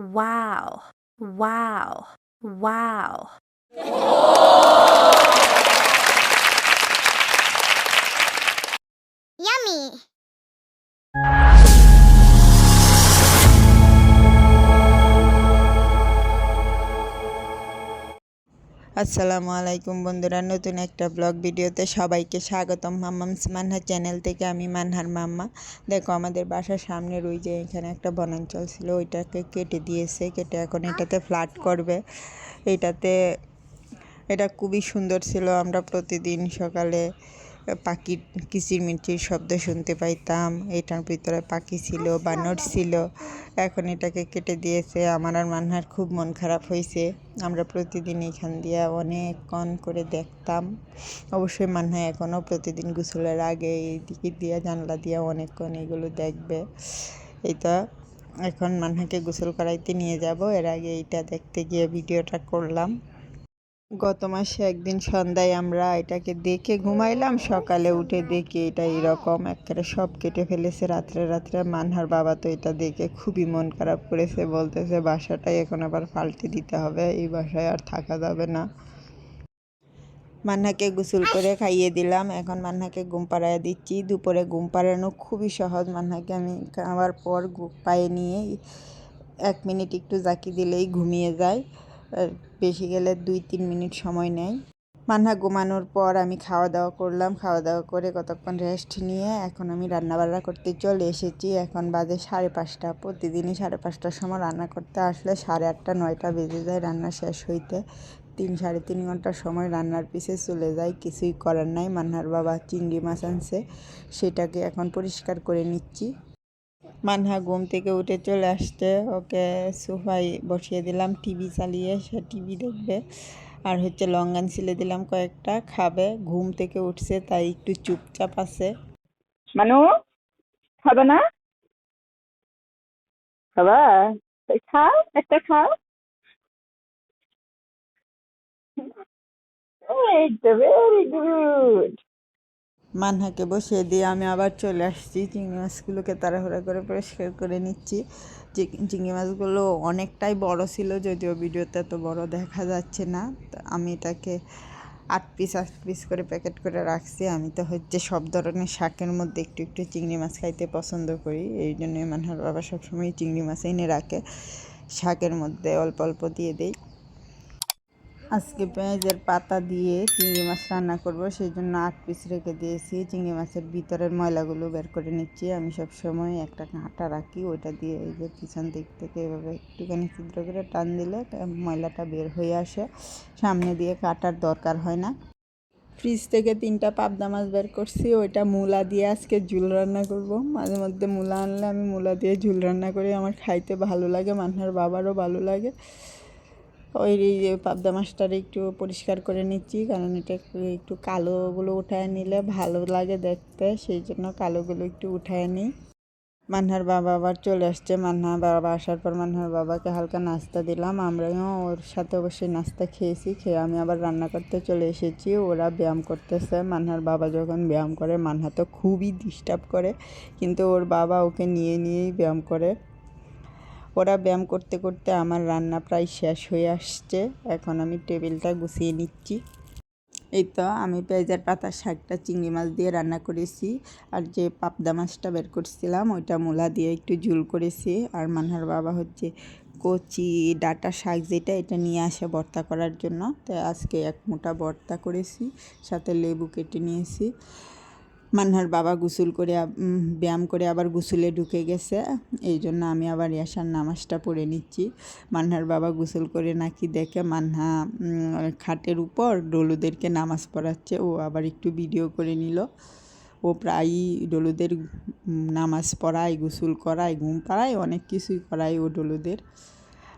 Wow. Wow. Wow. আসসালামু আলাইকুম বন্ধুরা, নতুন একটা ব্লগ ভিডিওতে সবাইকে স্বাগতম। মাম্মামস মানহা চ্যানেল থেকে আমি মানহার মাম্মা। দেখো, আমাদের বাসার সামনে ওই যে এখানে একটা বনাঞ্চল ছিল ওইটাকে কেটে দিয়েছে। কেটে এখন এটাতে ফ্ল্যাট করবে। এটাতে, এটা খুবই সুন্দর ছিল। আমরা প্রতিদিন সকালে পাখির কিচিরমিচির শব্দ শুনতে পাইতাম। এটার ভিতরে পাখি ছিল বানর ছিল। এখন এটাকে কেটে দিয়েছে। আমার আর মান্নার খুব মন খারাপ হয়েছে আমরা প্রতিদিন এখান দিয়ে অনেকক্ষণ করে দেখতাম। অবশ্যই মান্না এখনও প্রতিদিন গোসলের আগে এই দিকে দিয়ে, জানলা দিয়ে অনেকক্ষণ এগুলো দেখবে। এটা এখন মান্নাকে গোসল করাইতে নিয়ে যাব। এর আগে এইটা দেখতে গিয়ে ভিডিওটা করলাম। গত মাসে একদিন সন্ধ্যায় আমরা এটাকে দেখে ঘুমাইলাম, সকালে উঠে দেখি এটা এরকম, একেবারে সব কেটে ফেলেছে, রাত্রে রাত্রে। মানহার বাবা তো এটা দেখে খুবই মন খারাপ করেছে, বলতেছে বাসাটাই এখন আবার পাল্টে দিতে হবে, এই বাসায় আর থাকা যাবে না। মান্নাকে গোসল করে খাইয়ে দিলাম, এখন মান্নাকে ঘুম পাড়াইয়া দিচ্ছি, দুপুরে ঘুম পাড়ানো খুবই সহজ মান্নাকে আমি খাওয়ার পর পায়ে নিয়ে এক মিনিট একটু জাকি দিলেই ঘুমিয়ে যায়। বেশি গেলে দুই, তিন মিনিট সময় নেয়। মান্না ঘুমানোর পর আমি খাওয়া দাওয়া করলাম। খাওয়া দাওয়া করে কতক্ষণ রেস্ট নিয়ে এখন আমি রান্নাবান্না করতে চলে এসেছি। এখন বাজে সাড়ে পাঁচটা। প্রতিদিনই সাড়ে পাঁচটার সময় রান্না করতে আসলে সাড়ে আটটা, নয়টা বেজে যায় রান্না শেষ হইতে। তিন, সাড়ে তিন ঘণ্টার সময় রান্নার পিছে চলে যায় কিছুই করার নাই। মান্নার বাবা চিংড়ি মাছ আনছে। সেটাকে এখন পরিষ্কার করে নিচ্ছি। মানহা ঘুম থেকে উঠে চলে আসছে। ওকে সোফায় বসিয়ে দিলাম, টিভি চালিয়ে, সে টিভি দেখবে। আর হচ্ছে লঙ্গান ছিলে দিলাম কয়েকটা, খাবে। ঘুম থেকে উঠছে, তাই একটু চুপচাপ আছে। মানু, খাবে না? খাবা খাও, একটা খাও। ভেরি গুড মানহাকে বসিয়ে দিয়ে আমি আবার চলে আসছি। চিংড়ি মাছগুলোকে তাড়াহুড়া করে পরিষ্কার করে নিচ্ছি। চিংড়ি মাছগুলো অনেকটাই বড় ছিল, যদিও ভিডিওতে এত বড় দেখা যাচ্ছে না। আমি তাকে আট পিস আট পিস করে প্যাকেট করে রাখছি। আমি তো হচ্ছে সব ধরনের শাকের মধ্যে একটু একটু চিংড়ি মাছ খাইতে পছন্দ করি। এই জন্যই মানহার বাবা সবসময় চিংড়ি মাছ এনে রাখে। শাকের মধ্যে অল্প অল্প দিয়ে দেয় আজকে পেঁয়াজের পাতা দিয়ে চিংড়ি মাছ রান্না করব সেই জন্য আট পিস রেখে দিয়েছি। চিংড়ি মাছের ভিতরের ময়লাগুলো বের করে নিচ্ছি। আমি সব সময় একটা কাঁটা রাখি, ওইটা দিয়ে এই যে পিছন দিক থেকে এভাবে একটুখানি ছিদ্র করে টান দিলে ময়লাটা বের হয়ে আসে। সামনে দিয়ে কাটার দরকার হয় না। ফ্রিজ থেকে তিনটা পাবদা মাছ বের করছি, ওইটা মূলা দিয়ে আজকে ঝুল রান্না করব। মাঝে মধ্যে মূলা আনলে আমি মূলা দিয়ে ঝুল রান্না করি, আমার খাইতে ভালো লাগে মানুষের বাবারও ভালো লাগে। ওই পাবদা মাছটার একটু পরিষ্কার করে নিচ্ছি, কারণ এটা একটু কালোগুলো উঠায় নিলে ভালো লাগে দেখতে, সেই জন্য কালোগুলো একটু উঠায় নিই। মান্নার বাবা আবার চলে আসছে মান্না বাবা আসার পর মান্নার বাবাকে হালকা নাস্তা দিলাম, আমরাও ওর সাথে অবশ্যই নাস্তা খেয়েছি, খেয়ে আমি আবার রান্না করতে চলে এসেছি, ওরা ব্যায়াম করতেছে, মান্নার বাবা যখন ব্যায়াম করে, মান্না তো খুবই ডিস্টার্ব করে, কিন্তু ওর বাবা ওকে নিয়ে নিয়েই ব্যায়াম করে। ওরা ব্যায়াম করতে করতে আমার রান্না প্রায় শেষ হয়ে আসছে। এখন আমি টেবিলটা গুছিয়ে নিচ্ছি। এই তো আমি পেঁয়াজের পাতার শাকটা, চিংড়ি মাছ দিয়ে রান্না করেছি। আর যে পাবদা মাছটা বের করছিলাম, ওইটা মূলা দিয়ে একটু ঝুল করেছি। আর মানহার বাবা হচ্ছে কচি, ডাটা শাক যেটা, এটা নিয়ে আসে ভর্তা করার জন্য। তাই আজকে এক মোটা ভর্তা করেছি, সাথে লেবু কেটে নিয়েছি। মান্নার বাবা গোসল করে ব্যায়াম করে আবার গোসলে ঢুকে গেছে। এই জন্য আমি আবার ইয়াসার নামাজটা পড়ে নিচ্ছি। মান্নার বাবা গোসল করে নাকি দেখে মান্না খাটের উপর ডলুদেরকে নামাজ পড়াচ্ছে। ও আবার একটু ভিডিও করে নিল। ও প্রায়ই ডলুদের নামাজ পড়ায়, গোসল করায়, ঘুম পাড়ায়, অনেক কিছুই করায় ও ডলুদের।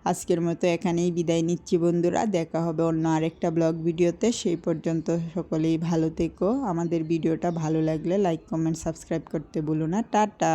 আজকের মতো এখানেই বিদায় নিচ্ছি বন্ধুরা। দেখা হবে অন্য আরেকটা ব্লগ ভিডিওতে। সেই পর্যন্ত সকলেই ভালো থেকো। আমাদের ভিডিওটা ভালো লাগলে লাইক, কমেন্ট, সাবস্ক্রাইব করতে বলো না। টাটা!